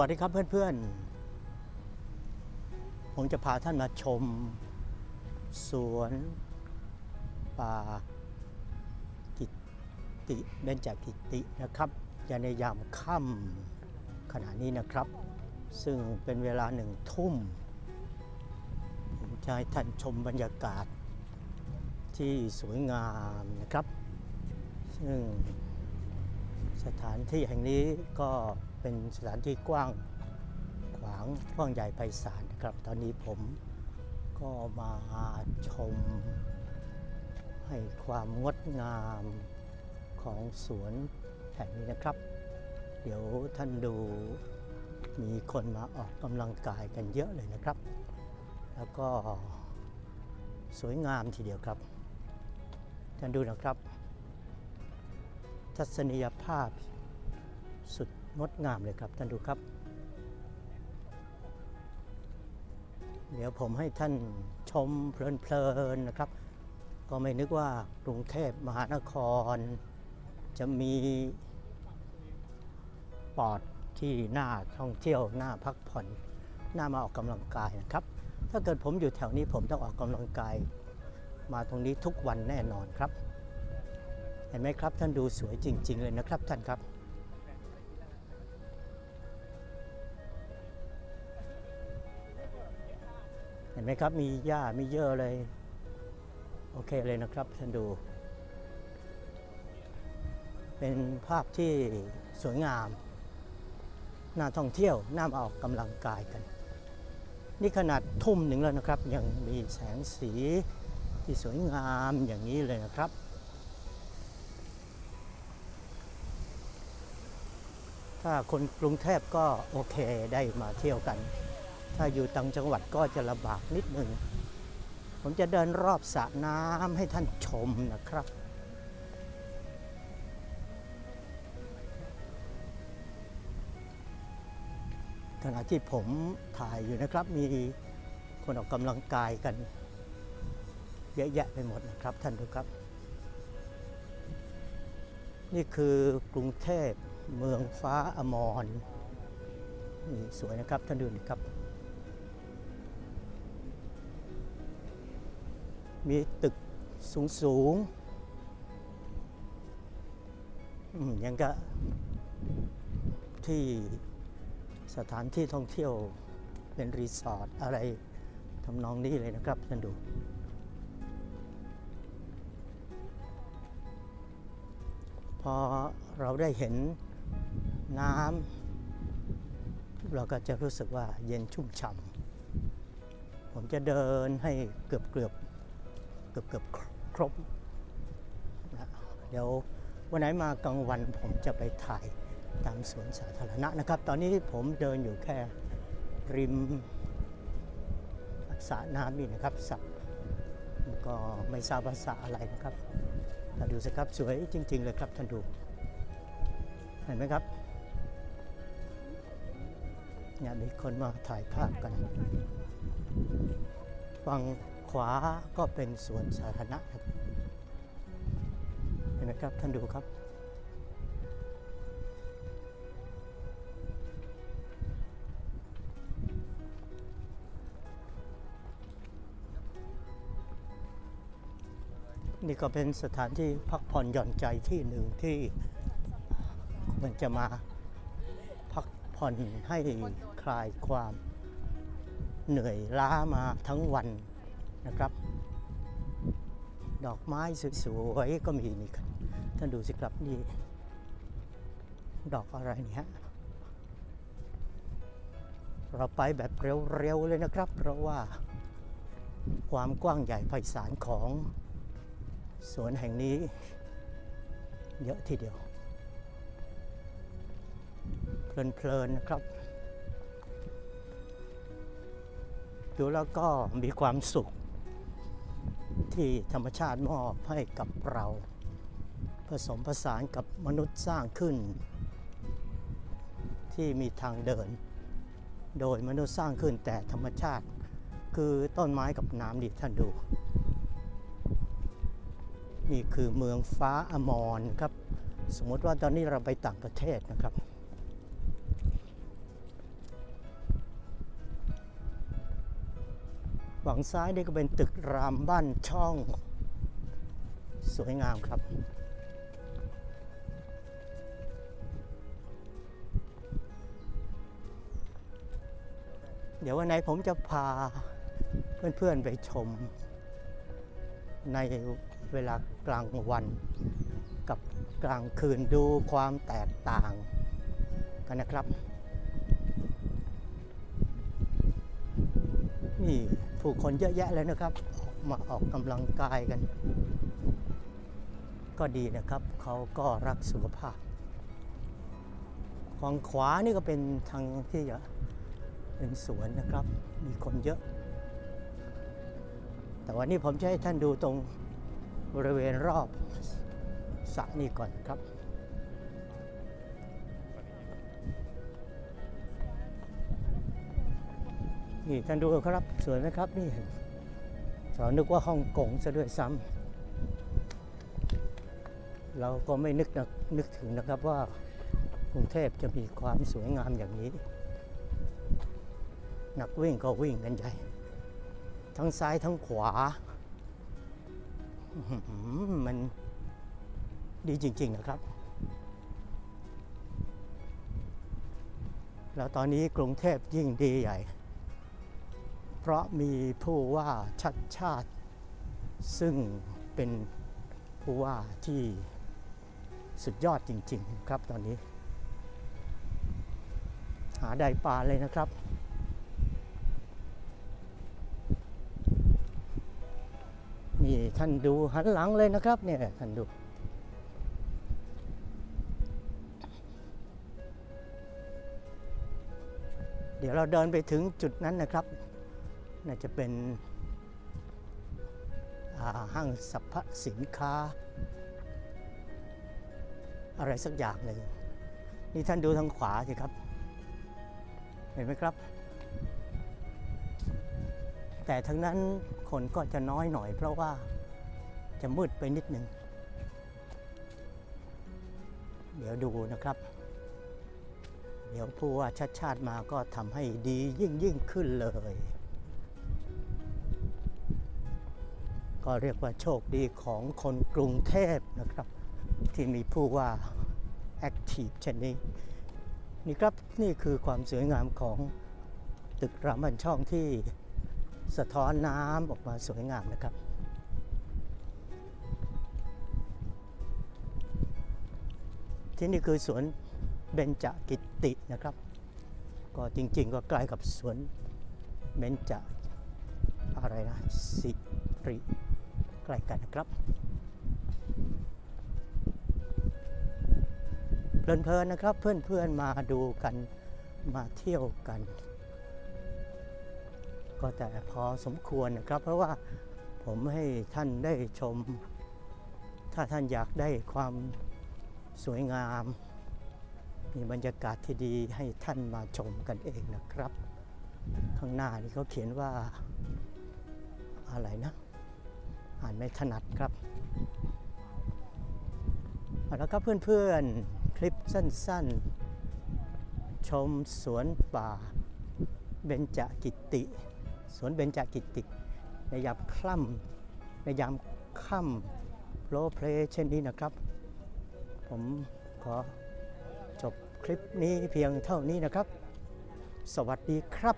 วัสดีครับเพื่อนๆ ผมจะพาท่านมาชม สวนป่ากิตติเบญจกิตินะครับยาในยามค่ำขณะนี้นะครับ ซึ่งเป็นเวลาหนึ่งทุ่ม ผมจะให้ท่านชมบรรยากาศที่สวยงามนะครับ ซึ่ง สถานที่แห่งนี้ก็เป็นสถานที่กว้างขวางกว้างใหญ่ไพศาลนะครับ ตอนนี้ผมก็มาชม ให้ความงดงามของสวนแห่งนี้นะครับ เดี๋ยวท่านดูมีคนมาออกกำลังกายกันเยอะเลยนะครับ แล้วก็สวยงามทีเดียวครับ ท่านดูนะครับ ทัศนียภาพสุดงดงามเลยครับท่านดูครับ เดี๋ยวผมให้ท่านชมเพลินๆนะครับ ก็ไม่นึกว่ากรุงเทพมหานคร จะมีปอดที่น่าท่องเที่ยวน่าพักผ่อนน่ามาออกกำลังกายนะครับ ถ้าเกิดผมอยู่แถวนี้ผมต้องออกกำลังกาย มาตรงนี้ทุกวันแน่นอนครับ ห็นไหมครับท่านดูสวยจริง ๆ เลยนะครับท่านครับ เห็นไหมครับมีหญ้ามีเยอะเลย โอเคเลยนะครับท่านดู เป็นภาพที่สวยงามน่าท่องเที่ยวน่าออกกำลังกายกัน นี่ขนาดทุ่มหนึ่งแล้วนะครับ ยังมีแสงสีที่สวยงามอย่างนี้เลยนะครับ ถ้าคนกรุงเทพก็โอเคได้มาเที่ยวกัน ถ้าอยู่ต่างจังหวัดก็จะลำบากนิดหนึ่ง ผมจะเดินรอบสระน้ำให้ท่านชมนะครับขณะที่ผมถ่ายอยู่นะครับ มีคนออกกำลังกายกัน เยอะแยะไปหมดนะครับท่านดูครับ นี่คือกรุงเทพเมืองฟ้าอมรนี่สวยนะครับท่านดูนะครับ มีตึกสูงสูงๆอืมยังก็ที่สถานที่ท่องเที่ยวเป็นรีสอร์ทอะไรทำนองนี้เลยนะครับท่านดู พอเราได้เห็นน้ำเราก็จะรู้สึกว่าเย็นชุ่มฉ่ำผมจะเดินให้เกือบเกือบเกือบเกือบครบนะเดี๋ยววันไหนมากลางวันผมจะไปถ่ายตามสวนสาธารณะนะครับ ตอนนี้ผมเดินอยู่แค่ริมสระน้ำนี่นะครับสระ ก็ไม่ทราบภาษาอะไรนะครับแต่ดูสิครับสวยจริง ๆ เลยครับท่านดู เห็นไหมครับเนี่ยมีคนมาถ่ายภาพกันฝั่งขวาก็เป็นสวนสาธารณะครับ เห็นไหมครับท่านดูครับ นี่ก็เป็นสถานที่พักผ่อนหย่อนใจที่หนึ่งที่มันจะมาพักผ่อนให้คลายความเหนื่อยล้ามาทั้งวันนะครับ ดอกไม้สวยๆก็มีนี่ครับท่านดูสิครับนี่ ดอกอะไรเนี่ย เราไปแบบเร็วๆเลยนะครับ เพราะว่าความกว้างใหญ่ไพศาลของ สวนแห่งนี้เยอะทีเดียว เพลินๆนะครับ ดูแล้วก็มีความสุข ที่ธรรมชาติมอบให้กับเรา ผสมผสานกับมนุษย์สร้างขึ้น ที่มีทางเดิน โดยมนุษย์สร้างขึ้นแต่ธรรมชาติ คือต้นไม้กับน้ำดิท่านดู นี่คือเมืองฟ้าอมรครับ สมมติว่าตอนนี้เราไปต่างประเทศนะครับ ฝั่งซ้ายนี่ก็เป็นตึกรามบ้านช่อง สวยงามครับเดี๋ยววันไหนผมจะพาเพื่อนๆไปชม ในเวลากลางวันกับกลางคืนดูความแตกต่างกันนะครับ นี่ผู้คนเยอะแยะเลยนะครับ มาออกกำลังกายกัน ก็ดีนะครับเขาก็รักสุขภาพฝั่งขวานี่ก็เป็นทางที่จะเป็นสวนนะครับ มีคนเยอะ แต่วันนี้ผมจะให้ท่านดูตรงบริเวณรอบสระนี่ก่อนครับ นี่ท่านดูครับ สวยไหมครับ นี่เรานึกว่าฮ่องกงซะด้วยซ้ำเราก็ไม่นึกนะนึกถึงนะครับว่ากรุงเทพจะมีความสวยงามอย่างนี้ นักวิ่งก็วิ่งกันใหญ่ ทั้งซ้ายทั้งขวา มันดีจริง ๆ นะครับ แล้วตอนนี้กรุงเทพยิ่งดีใหญ่ เพราะมีผู้ว่าชัดชาติ ซึ่งเป็นผู้ว่าที่สุดยอดจริง ๆ ครับตอนนี้ หาได้ปลาเลยนะครับ ท่านดูหันหลังเลยนะครับเนี่ยท่านดู เดี๋ยวเราเดินไปถึงจุดนั้นนะครับน่าจะเป็นห้างสรรพสินค้า อะไรสักอย่างหนึ่งนี่ท่านดูทางขวาสิครับ เห็นไหมครับ แต่ทั้งนั้นคนก็จะน้อยหน่อยเพราะว่า จะมืดไปนิดหนึ่ง เดี๋ยวดูนะครับ เดี๋ยวผู้ว่าชัดชาติมาก็ทำให้ดียิ่งยิ่งขึ้นเลย ก็เรียกว่าโชคดีของคนกรุงเทพนะครับ ที่มีผู้ว่าแอคทีฟเช่นนี้นี่ครับนี่คือความสวยงามของตึกรามบันช่องที่สะท้อนน้ำออกมาสวยงามนะครับ ที่นี่คือสวนเบญจกิตินะครับ ก็จริง ๆ ก็ใกล้กับสวนเบญจอะไรนะสิริใกล้กันนะครับเพลินๆนะครับ เพื่อนๆมาดูกันมาเที่ยวกัน ก็แต่พอสมควรนะครับ เพราะว่าผมให้ท่านได้ชม ถ้าท่านอยากได้ความ สวยงาม มีบรรยากาศที่ดีให้ท่านมาชมกันเองนะครับ ข้างหน้านี่เขาเขียนว่าอะไรนะ อ่านไม่ถนัดครับเอาละครับเพื่อนๆ คลิปสั้นๆ ชมสวนป่าเบญจกิติ สวนเบญจกิติ ในยามคล่ำในยามค่ำโรเพลเช่นนี้นะครับ ผมขอจบคลิปนี้เพียงเท่านี้นะครับ สวัสดีครับ